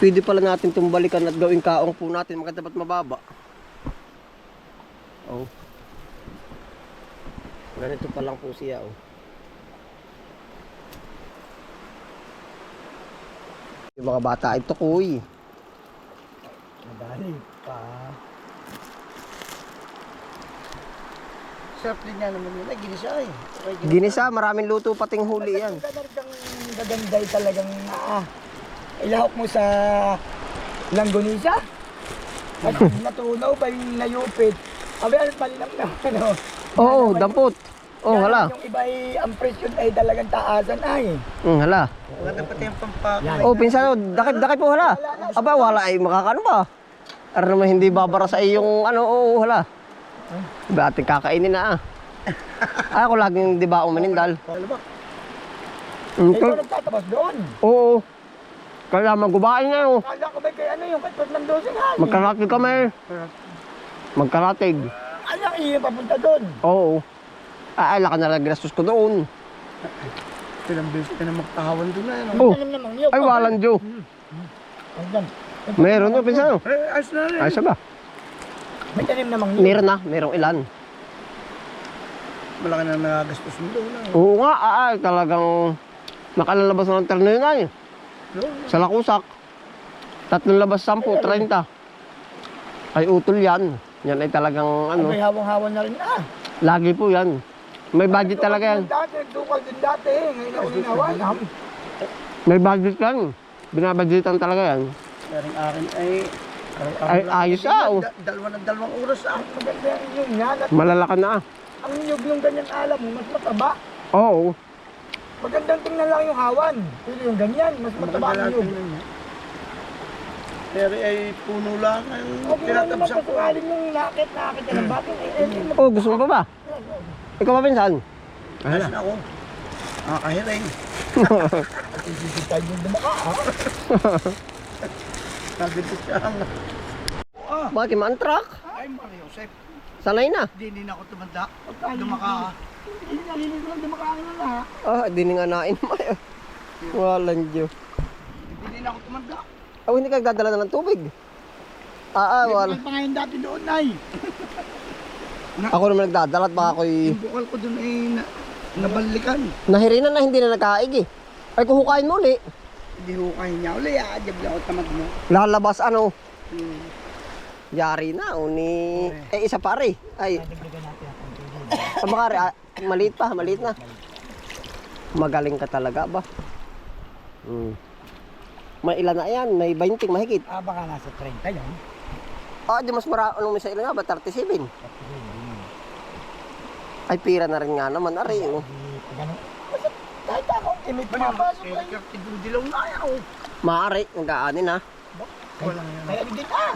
Pwede pala natin itong balikan at gawing kaong po natin. Maganda ba't mababa? Oh. Ganito pa lang po siya oh. Yung mga bata ay tukoy. Madali pa. Sarap din nga naman yun. Ay, ginisa eh. Ginisa. Maraming luto pating huli yan. Talagang gaganday talagang ah, ilahok mo sa langgonisa. At natunaw ba yung nayupit? Abi, ano malinam na ano? Oo, dampot. Oh, Yan, hala. Yung iba ay, ang presyon ay talagang taasan ay. Mm, hala. Maganda pati yung pampaka. Oh, pinsan, oh, dakip, dakip po, hala. Aba, wala ay makakano ba? Ano naman hindi babara sa iyong ano, oo, hala. Ba, ating kakainin na ah. Ay, ako laging di ba umanindal. Ano ba? Ikaw nagtatabas doon. Oo. Kaya magubain na oh. Kala ko ba kay ano yung katpot ng dosin ha? Magkaratig kami. Magkaratig. Ano iyo papunta doon? Oo. Ay, ay, laka na lang ginastos ko doon. Ilang beses ka na magtahawan doon na ano? Oh. Alam naman niyo. Ay, walang Diyo. Ayan. Meron no, pinsan. Eh, ayos na rin. Ay, sabi. May tanim namang niyo. Meron na, merong ilan. Malaki na nagagastos mo doon. ah. Oo nga, ah, ay, talagang nakalalabas na ng terno yun ay. Sa lakusak. Tatlong labas, sampu, 30. Ay, utol yan. Yan ay talagang Ano? May hawang-hawan na rin ah. lagi po yan. May budget talaga yan. Dati, nagdukal din dati. Ngayon ako hinawan. May budget yan. Binabudgetan talaga yan. Yaring akin ay... Ay, ayos ah. oh. Dalawa ng dalawang oras ah. Maganda yung yan. At Malalakan na ah. ang nyug yung ganyan alam mo, mas mataba. Oo. Magandang tingnan lang yung hawan. Pero yung ganyan, mas mataba ang nyug. Pero ay puno lang ang Okay lang naman kung sakaling yung nakit, nakit ka ng batin. Eh, eh, eh, Oh, gusto mo pa ba? Ikaw ba pinsan? Ayos na ako. Nakakahiring. Isisip tayo yung dumaka. ah. Sabi ko siya ang... Bakit man-truck? Ay, Mario Joseph. Sanay na. Hindi, hindi na ako tumanda. Dumaka. Hindi nalinis lang dumaka na na. Ah, di nga nain mo. Walang Diyo. Hindi na ako tumanda. Oh, hindi ka nagdadala na ng tubig. Ah, ah, wala. May pangayon dati doon ay. Ako naman nagdadala at baka ako'y Yung bukal ko dun ay na, nabalikan. nahirinan na hindi na nakaig eh. Ay, kuhukain mo uli. Hindi kaya niya. Uli, ah, jab lang ako tamad mo. Lalabas ano, Hmm. yari na, uni. Eh, isa pa rin. Ay, Dagdagan natin ang tubig. ah, ah, maliit pa, maliit na. Magaling ka talaga ba? Hmm. May ilan na yan, may 20 mahigit. Ah, baka nasa 30 yan. Ah, di mas mara, anong may sa ilan nga ba? 37. Ay, pira na rin nga naman, ari. Oh. Ganun. Kahit ako, pumapasok Eh, ay. kaya dilaw na ayaw. Maari, nagaanin ha. Wala yan. Kaya din ah.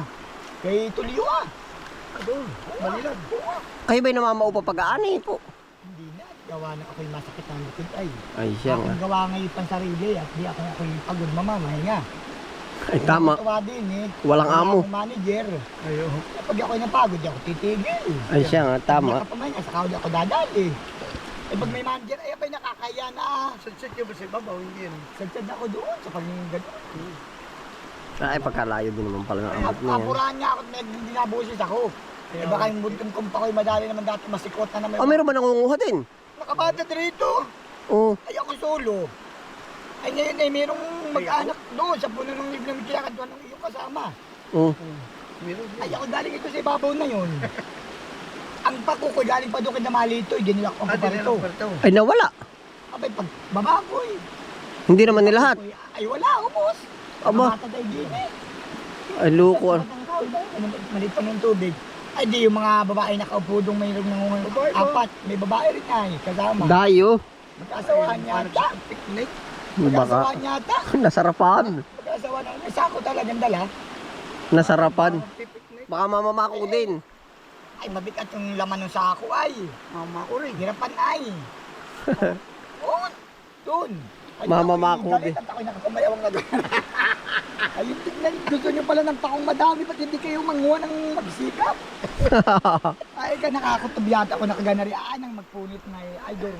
Kay Tulio ah. Doon, Manilad. Kayo ba'y namamaupa pag-aani po? Hindi na. Gawa na ako'y masakit ang likod ay. Ay, siya Akong gawa ngayon pang sarili at di ako ako'y pagod mamamahinga. Ay, tama. Gawa din eh. Walang Wala amo. akong manager. Ayaw. Pag ako'y napagod, di ako titigil. Ay, siya nga, Hindi tama. ako pamahinga, saka di ako dadali. Eh pag may manager, ay abay nakakaya na. Sadsit ka ba sa ibabaw? Hindi yan. Sadsad ako doon sa pag ganun. Ay, pagkalayo din naman pala ng abot na yan. apurahan niya ako at may dinabusis ako. Eh baka yung buntung kumpa ko'y madali naman dati masikot na naman. Oh, meron ba nangunguha din? Nakabata dito. Oo. Ay ako solo. Ay ngayon ay merong mag-anak doon sa puno ng liblong kinakad doon ng iyong kasama. Oo. Meron Ay ako galing ito sa ibabaw na yun. Ang pako ko galing pa doon kay Damalito, ako Ah, di na parito. Ay, nawala. Abay pag baba ko eh. Hindi naman nilahat. Ay wala, ubos. Eh. Ay, luko. Ano, Malit pa ng tubig. Ay di yung mga babae nakaupo doon mayroong nangungulo. Apat, may babae rin ay kasama. Dayo. Magkasawaan yata. Picnic. Baka. Magkasawaan yata. Nasarapan. Magkasawaan ang isa ko talagang dala. Nasarapan. Picnic. Baka mamamako din. Ay mabigat yung laman ng sako ay. Mama ko rin. Hirapan ay. Oo, doon. Ay, Mamamako ako'y din. At ako'y nakakamayawang na doon. Ayun, tignan, gusto nyo pala ng pakong madami, ba't hindi kayo manguha ng magsikap? Ay, ka nakakutob yata ako nakaganari. Ah, nang magpunit na eh. Ay, doon.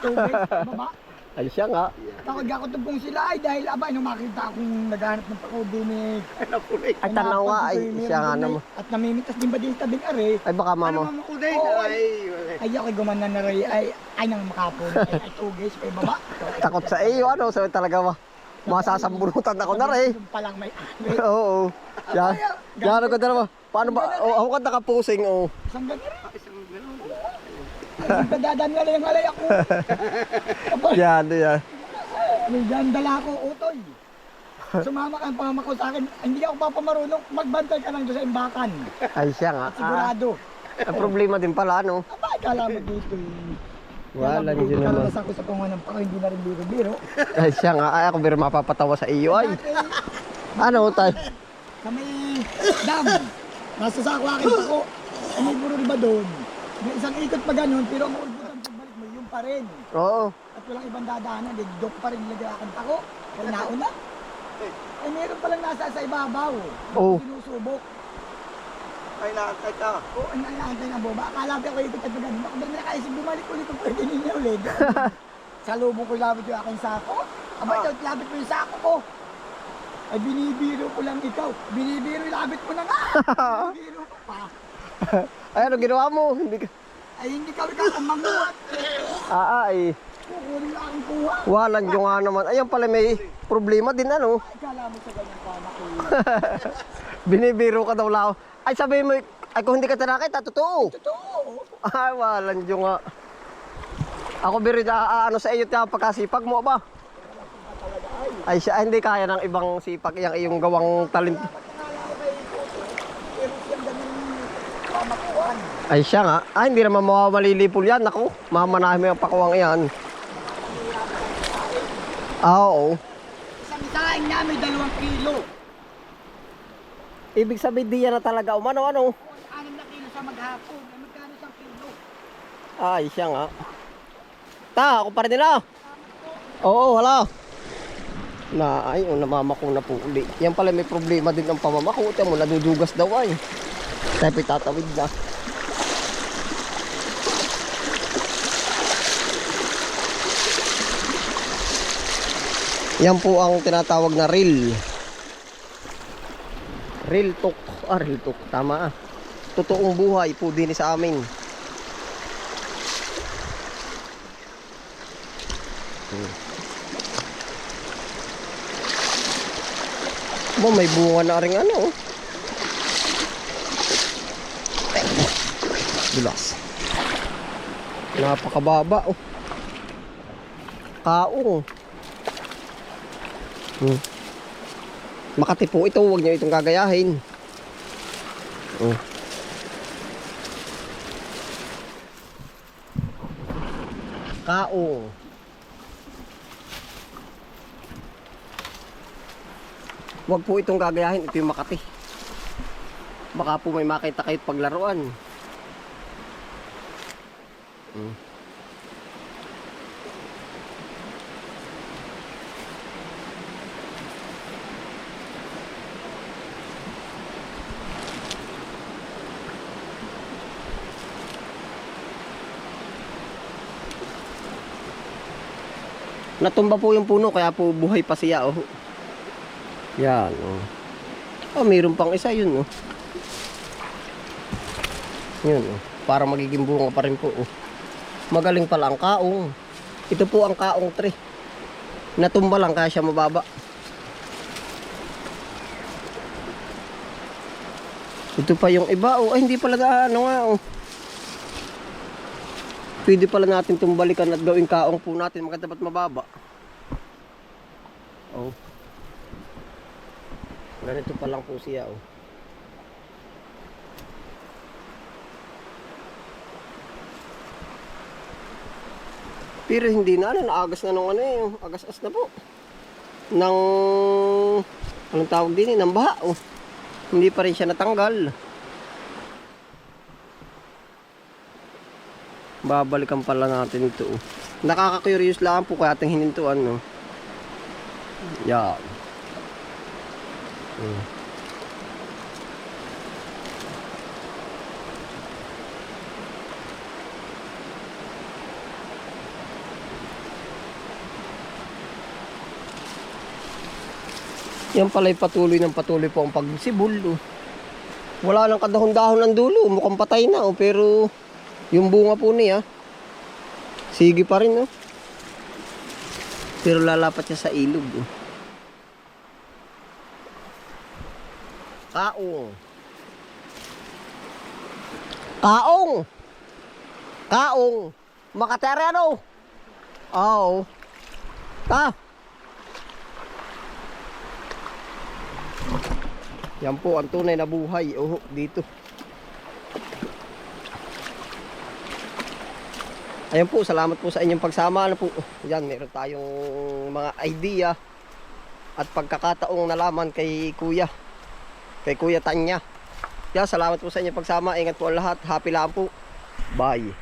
Tubig, baba. Ay siya nga. Ako kung sila ay dahil aba, nung makita akong naghanap ng pako din eh. Ay tanaw nga ay siya nga naman. At namimitas din ba din sa tabing are? Ay baka Ano mama. Oo, Ay, ako gumana na rin ay ay nang makapon. Ay, ay tugis ay baba. Takot sa iyo ano. So talaga ma. Masasambunutan ako na rin. Yung palang may Oo. Yan. Yan ako dalawa. Paano ba? Oh, ako ka nakapusing oh. Isang ganyan. Isang padadan nga lang yung alay ako. Yan, yan. May gandala ko, utoy. Sumama ka ang pamama ko sa akin. Hindi ako papamarunong. Magbantay ka lang doon sa imbakan. Ay siya nga. Ah, Sigurado. ang problema din pala ano. Aba, kala mo dito eh. Wala din naman. Karanasan ko sa panguhan ng pako, hindi na rin biro-biro. Ay siya nga. Ay ako biro mapapatawa sa iyo ay. Ano tay? sa may dam. Nasa sako akin ako. Ay, may burol ba doon? May isang ikot pa ganun, pero ang ulbutan pagbalik mo, yung pa rin. Oo. At walang ibang dadaanan, di dok pa rin nilagay akin ako. Kaya nauna. Ay, meron palang nasa sa ibabaw. Oo. Sinusubok. Ay, nakakay ka. Oo, ang inaantay ng boba. Akala ko at ganun. Ako na nakaisip, bumalik ulit ang pwede niya ulit. sa lubong ko labit yung aking sako. Aba, ikaw, labit mo yung sako ko. Ay, binibiro ko lang ikaw. Binibiro, labit mo na nga. binibiro ko pa. Ay ano ginawa mo? Hindi ka. Ay, hindi ka ikaw Ah, ay. Kukunin na aking kuha. Walang yung nga naman. Ayan pala may problema din ano. Ay, kala mo sa ganyan pa ko. Binibiro ka daw lao. Ay sabi mo, ay kung hindi ka tinakita, totoo. Totoo. Ay, walang yung nga. Ako biro na ano sa iyo tiyan pagkasipag mo ba? Ay siya ay, hindi kaya ng ibang sipag yung iyong gawang talent. Ay siya nga. Ay hindi naman mawamalilipol yan. Ako, mamanahin mo yung pakuwang yan. Ah, oo. Isang niya may dalawang kilo. Ibig sabihin di yan na talaga umano ano. Anim na kilo sa maghapon. Ay, magkano sa kilo? Ay siya nga. Ta, ako pa rin nila. Oo, wala. Na, ay, oh, namamako na po uli. Yan pala may problema din ng pamamako. Tiyan mo, nadudugas daw ay. Tayo tatawid na. Yan po ang tinatawag na reel. Real talk. Ah, real talk. Tama ah. Totoong buhay po din sa amin. Ba, may bunga na rin ano. oh. Dulas. Napakababa oh. Kaong. Hmm. Makati po ito, huwag niyo itong gagayahin. Oh. Kaong. Huwag po itong gagayahin, ito yung Makati. Baka po may makita kayo paglaruan. Mm. Natumba po yung puno kaya po buhay pa siya oh. Yan, oh. Oh, mayroon pang isa yun, oh. Yun, oh. Para magiging bunga pa rin po, oh. Magaling pala ang kaong. Ito po ang kaong tree. Natumba lang kaya siya mababa. Ito pa yung iba, oh. Ay, hindi pala ano nga, oh. Pwede pala natin itong balikan at gawing kaong po natin. Maganda ba't mababa? Oh. Ganito pa lang po siya, oh. Pero hindi na, ano, naagas na nung ano eh, agas-as na po. Nang, anong tawag din eh, ng baha, oh. Hindi pa rin siya natanggal. babalikan pala natin ito oh. nakaka-curious lang po kaya ating hinintuan no yan hmm. Yan pala ay patuloy ng patuloy po ang pagsibol. Oh. Wala nang kadahon-dahon ng dulo. Mukhang patay na. Oh, pero yung bunga po niya, sige pa rin. Oh. Pero lalapat siya sa ilog. Oh. Kaong. Kaong. Kaong. Makatere ano? Oo. Ta. Yan po ang tunay na buhay. Oh, dito. Ayan po, salamat po sa inyong pagsama. Ano po? Yan, meron tayong mga idea at pagkakataong nalaman kay Kuya. Kay Kuya Tanya. Yan, salamat po sa inyong pagsama. Ingat po ang lahat. Happy lang po. Bye.